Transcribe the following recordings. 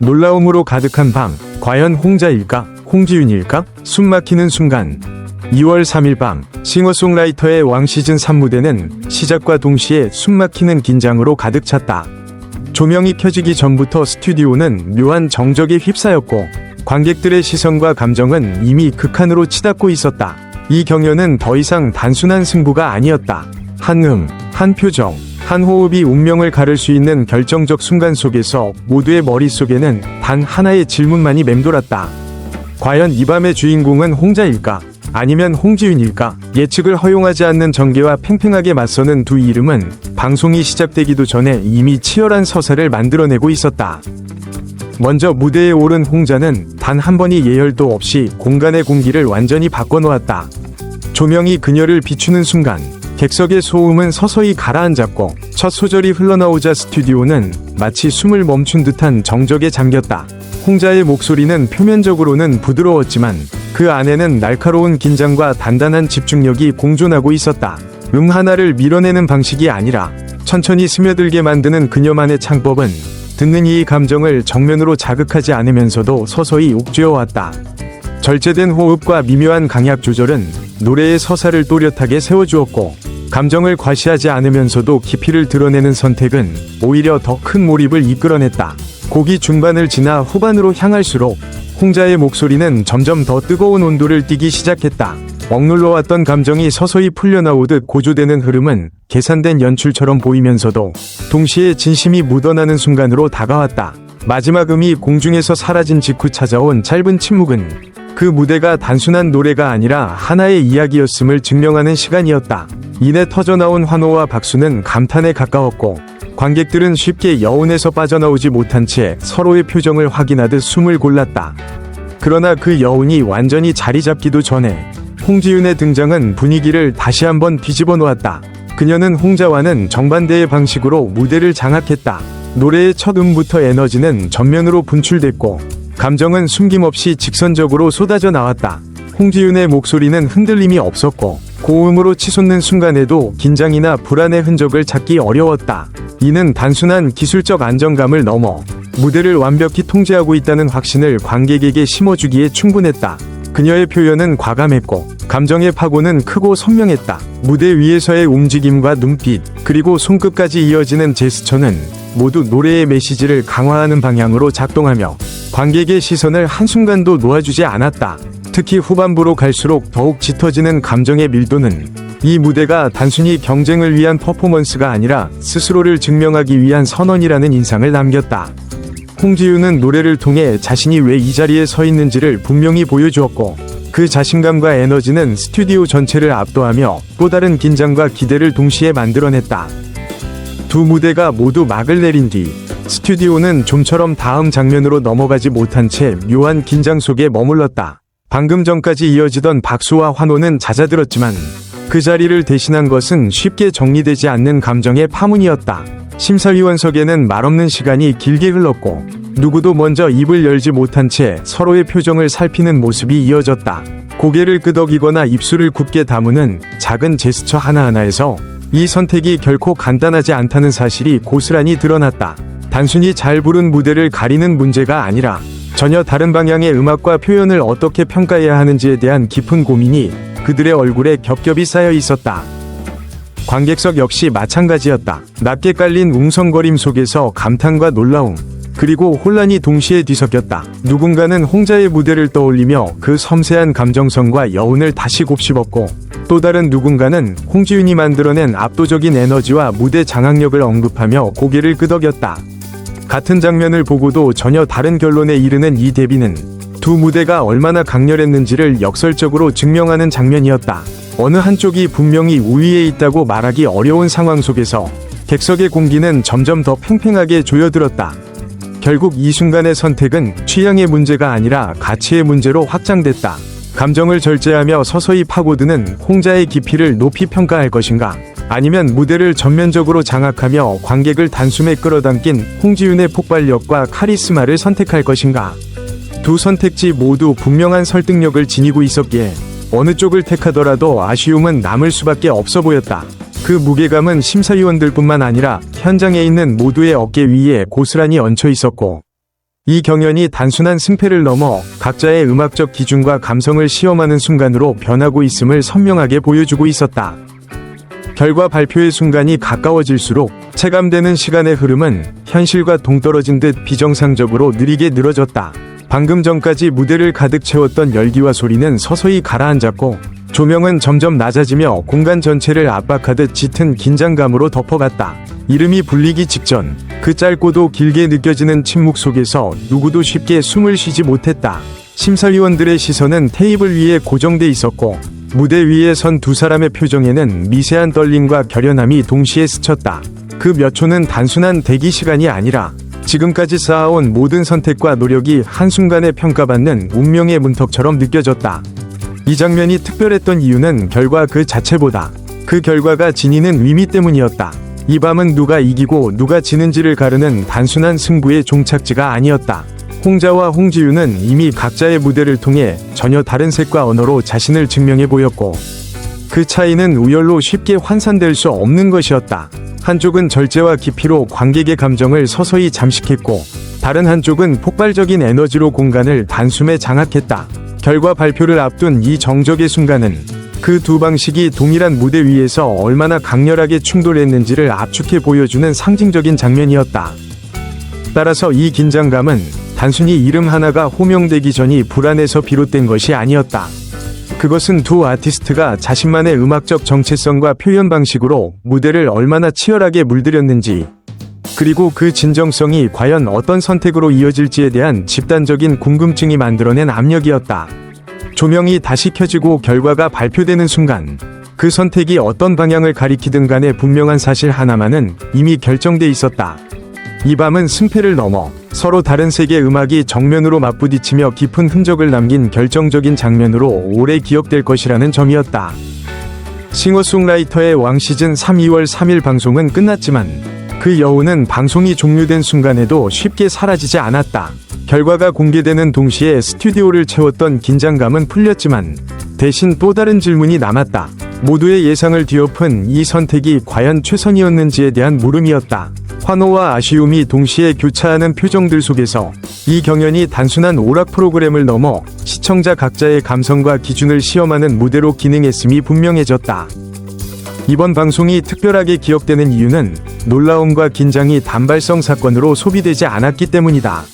놀라움으로 가득한 방. 과연 홍자일까? 홍지윤일까? 숨막히는 순간. 2월 3일 밤, 싱어송라이터의 왕 시즌 3무대는 시작과 동시에 숨막히는 긴장으로 가득 찼다. 조명이 켜지기 전부터 스튜디오는 묘한 정적에 휩싸였고, 관객들의 시선과 감정은 이미 극한으로 치닫고 있었다. 이 경연은 더 이상 단순한 승부가 아니었다. 한 음, 한 표정, 한 호흡이 운명을 가를 수 있는 결정적 순간 속에서 모두의 머릿속에는 단 하나의 질문만이 맴돌았다. 과연 이 밤의 주인공은 홍자일까? 아니면 홍지윤일까? 예측을 허용하지 않는 전개와 팽팽하게 맞서는 두 이름은 방송이 시작되기도 전에 이미 치열한 서사를 만들어내고 있었다. 먼저 무대에 오른 홍자는 단 한 번의 예열도 없이 공간의 공기를 완전히 바꿔놓았다. 조명이 그녀를 비추는 순간 객석의 소음은 서서히 가라앉았고 첫 소절이 흘러나오자 스튜디오는 마치 숨을 멈춘 듯한 정적에 잠겼다. 홍자의 목소리는 표면적으로는 부드러웠지만 그 안에는 날카로운 긴장과 단단한 집중력이 공존하고 있었다. 음 하나를 밀어내는 방식이 아니라 천천히 스며들게 만드는 그녀만의 창법은 듣는 이의 감정을 정면으로 자극하지 않으면서도 서서히 옥죄어왔다. 절제된 호흡과 미묘한 강약 조절은 노래의 서사를 또렷하게 세워주었고 감정을 과시하지 않으면서도 깊이를 드러내는 선택은 오히려 더 큰 몰입을 이끌어냈다. 곡이 중반을 지나 후반으로 향할수록 홍자의 목소리는 점점 더 뜨거운 온도를 띠기 시작했다. 억눌러왔던 감정이 서서히 풀려나오듯 고조되는 흐름은 계산된 연출처럼 보이면서도 동시에 진심이 묻어나는 순간으로 다가왔다. 마지막 음이 공중에서 사라진 직후 찾아온 짧은 침묵은 그 무대가 단순한 노래가 아니라 하나의 이야기였음을 증명하는 시간이었다. 이내 터져나온 환호와 박수는 감탄에 가까웠고 관객들은 쉽게 여운에서 빠져나오지 못한 채 서로의 표정을 확인하듯 숨을 골랐다. 그러나 그 여운이 완전히 자리 잡기도 전에 홍지윤의 등장은 분위기를 다시 한번 뒤집어 놓았다. 그녀는 홍자와는 정반대의 방식으로 무대를 장악했다. 노래의 첫 음부터 에너지는 전면으로 분출됐고 감정은 숨김없이 직선적으로 쏟아져 나왔다. 홍지윤의 목소리는 흔들림이 없었고 고음으로 치솟는 순간에도 긴장이나 불안의 흔적을 찾기 어려웠다. 이는 단순한 기술적 안정감을 넘어 무대를 완벽히 통제하고 있다는 확신을 관객에게 심어주기에 충분했다. 그녀의 표현은 과감했고 감정의 파고는 크고 선명했다. 무대 위에서의 움직임과 눈빛 그리고 손끝까지 이어지는 제스처는 모두 노래의 메시지를 강화하는 방향으로 작동하며 관객의 시선을 한순간도 놓아주지 않았다. 특히 후반부로 갈수록 더욱 짙어지는 감정의 밀도는 이 무대가 단순히 경쟁을 위한 퍼포먼스가 아니라 스스로를 증명하기 위한 선언이라는 인상을 남겼다. 홍지윤은 노래를 통해 자신이 왜 이 자리에 서 있는지를 분명히 보여주었고 그 자신감과 에너지는 스튜디오 전체를 압도하며 또 다른 긴장과 기대를 동시에 만들어냈다. 두 무대가 모두 막을 내린 뒤 스튜디오는 좀처럼 다음 장면으로 넘어가지 못한 채 묘한 긴장 속에 머물렀다. 방금 전까지 이어지던 박수와 환호는 잦아들었지만 그 자리를 대신한 것은 쉽게 정리되지 않는 감정의 파문이었다. 심사위원석에는 말없는 시간이 길게 흘렀고 누구도 먼저 입을 열지 못한 채 서로의 표정을 살피는 모습이 이어졌다. 고개를 끄덕이거나 입술을 굳게 다무는 작은 제스처 하나하나에서 이 선택이 결코 간단하지 않다는 사실이 고스란히 드러났다. 단순히 잘 부른 무대를 가리는 문제가 아니라 전혀 다른 방향의 음악과 표현을 어떻게 평가해야 하는지에 대한 깊은 고민이 그들의 얼굴에 겹겹이 쌓여 있었다. 관객석 역시 마찬가지였다. 낮게 깔린 웅성거림 속에서 감탄과 놀라움, 그리고 혼란이 동시에 뒤섞였다. 누군가는 홍자의 무대를 떠올리며 그 섬세한 감정선과 여운을 다시 곱씹었고, 또 다른 누군가는 홍지윤이 만들어낸 압도적인 에너지와 무대 장악력을 언급하며 고개를 끄덕였다. 같은 장면을 보고도 전혀 다른 결론에 이르는 이 대비는 두 무대가 얼마나 강렬했는지를 역설적으로 증명하는 장면이었다. 어느 한쪽이 분명히 우위에 있다고 말하기 어려운 상황 속에서 객석의 공기는 점점 더 팽팽하게 조여들었다. 결국 이 순간의 선택은 취향의 문제가 아니라 가치의 문제로 확장됐다. 감정을 절제하며 서서히 파고드는 홍자의 깊이를 높이 평가할 것인가? 아니면 무대를 전면적으로 장악하며 관객을 단숨에 끌어당긴 홍지윤의 폭발력과 카리스마를 선택할 것인가? 두 선택지 모두 분명한 설득력을 지니고 있었기에 어느 쪽을 택하더라도 아쉬움은 남을 수밖에 없어 보였다. 그 무게감은 심사위원들뿐만 아니라 현장에 있는 모두의 어깨 위에 고스란히 얹혀 있었고 이 경연이 단순한 승패를 넘어 각자의 음악적 기준과 감성을 시험하는 순간으로 변하고 있음을 선명하게 보여주고 있었다. 결과 발표의 순간이 가까워질수록 체감되는 시간의 흐름은 현실과 동떨어진 듯 비정상적으로 느리게 늘어졌다. 방금 전까지 무대를 가득 채웠던 열기와 소리는 서서히 가라앉았고 조명은 점점 낮아지며 공간 전체를 압박하듯 짙은 긴장감으로 덮어갔다. 이름이 불리기 직전 그 짧고도 길게 느껴지는 침묵 속에서 누구도 쉽게 숨을 쉬지 못했다. 심사위원들의 시선은 테이블 위에 고정돼 있었고 무대 위에 선 두 사람의 표정에는 미세한 떨림과 결연함이 동시에 스쳤다. 그 몇 초는 단순한 대기 시간이 아니라 지금까지 쌓아온 모든 선택과 노력이 한순간에 평가받는 운명의 문턱처럼 느껴졌다. 이 장면이 특별했던 이유는 결과 그 자체보다 그 결과가 지니는 의미 때문이었다. 이 밤은 누가 이기고 누가 지는지를 가르는 단순한 승부의 종착지가 아니었다. 홍자와 홍지윤은 이미 각자의 무대를 통해 전혀 다른 색과 언어로 자신을 증명해 보였고 그 차이는 우열로 쉽게 환산될 수 없는 것이었다. 한쪽은 절제와 깊이로 관객의 감정을 서서히 잠식했고 다른 한쪽은 폭발적인 에너지로 공간을 단숨에 장악했다. 결과 발표를 앞둔 이 정적의 순간은 그 두 방식이 동일한 무대 위에서 얼마나 강렬하게 충돌했는지를 압축해 보여주는 상징적인 장면이었다. 따라서 이 긴장감은 단순히 이름 하나가 호명되기 전이 불안에서 비롯된 것이 아니었다. 그것은 두 아티스트가 자신만의 음악적 정체성과 표현 방식으로 무대를 얼마나 치열하게 물들였는지, 그리고 그 진정성이 과연 어떤 선택으로 이어질지에 대한 집단적인 궁금증이 만들어낸 압력이었다. 조명이 다시 켜지고 결과가 발표되는 순간, 그 선택이 어떤 방향을 가리키든 간에 분명한 사실 하나만은 이미 결정돼 있었다. 이 밤은 승패를 넘어 서로 다른 세계 음악이 정면으로 맞부딪히며 깊은 흔적을 남긴 결정적인 장면으로 오래 기억될 것이라는 점이었다. 싱어송라이터의 왕 시즌 3 2월 3일 방송은 끝났지만 그 여운은 방송이 종료된 순간에도 쉽게 사라지지 않았다. 결과가 공개되는 동시에 스튜디오를 채웠던 긴장감은 풀렸지만 대신 또 다른 질문이 남았다. 모두의 예상을 뒤엎은 이 선택이 과연 최선이었는지에 대한 물음이었다. 환호와 아쉬움이 동시에 교차하는 표정들 속에서 이 경연이 단순한 오락 프로그램을 넘어 시청자 각자의 감성과 기준을 시험하는 무대로 기능했음이 분명해졌다. 이번 방송이 특별하게 기억되는 이유는 놀라움과 긴장이 단발성 사건으로 소비되지 않았기 때문이다.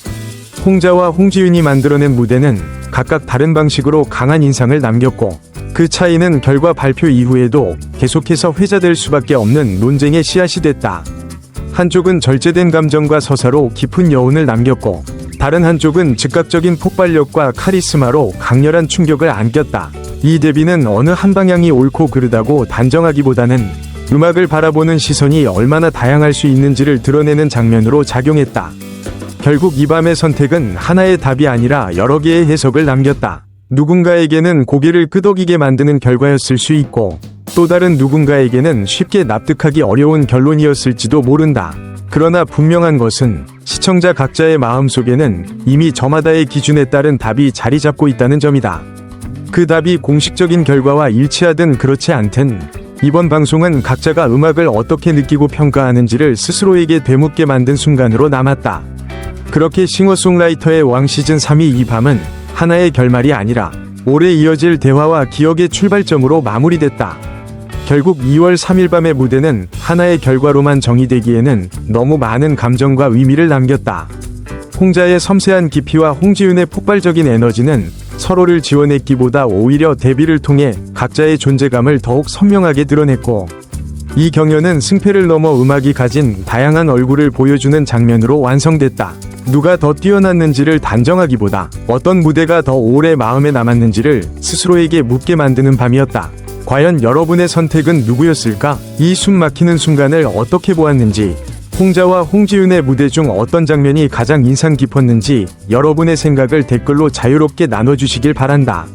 홍자와 홍지윤이 만들어낸 무대는 각각 다른 방식으로 강한 인상을 남겼고 그 차이는 결과 발표 이후에도 계속해서 회자될 수밖에 없는 논쟁의 씨앗이 됐다. 한쪽은 절제된 감정과 서사로 깊은 여운을 남겼고 다른 한쪽은 즉각적인 폭발력과 카리스마로 강렬한 충격을 안겼다. 이 대비는 어느 한 방향이 옳고 그르다고 단정하기보다는 음악을 바라보는 시선이 얼마나 다양할 수 있는지를 드러내는 장면으로 작용했다. 결국 이 밤의 선택은 하나의 답이 아니라 여러 개의 해석을 남겼다. 누군가에게는 고개를 끄덕이게 만드는 결과였을 수 있고 또 다른 누군가에게는 쉽게 납득하기 어려운 결론이었을지도 모른다. 그러나 분명한 것은 시청자 각자의 마음속에는 이미 저마다의 기준에 따른 답이 자리 잡고 있다는 점이다. 그 답이 공식적인 결과와 일치하든 그렇지 않든 이번 방송은 각자가 음악을 어떻게 느끼고 평가하는지를 스스로에게 되묻게 만든 순간으로 남았다. 그렇게 싱어송라이터의 왕 시즌 3이 이 밤은 하나의 결말이 아니라 오래 이어질 대화와 기억의 출발점으로 마무리됐다. 결국 2월 3일 밤의 무대는 하나의 결과로만 정의되기에는 너무 많은 감정과 의미를 남겼다. 홍자의 섬세한 깊이와 홍지윤의 폭발적인 에너지는 서로를 지원했기보다 오히려 데뷔를 통해 각자의 존재감을 더욱 선명하게 드러냈고, 이 경연은 승패를 넘어 음악이 가진 다양한 얼굴을 보여주는 장면으로 완성됐다. 누가 더 뛰어났는지를 단정하기보다 어떤 무대가 더 오래 마음에 남았는지를 스스로에게 묻게 만드는 밤이었다. 과연 여러분의 선택은 누구였을까? 이 숨 막히는 순간을 어떻게 보았는지, 홍자와 홍지윤의 무대 중 어떤 장면이 가장 인상 깊었는지 여러분의 생각을 댓글로 자유롭게 나눠주시길 바란다.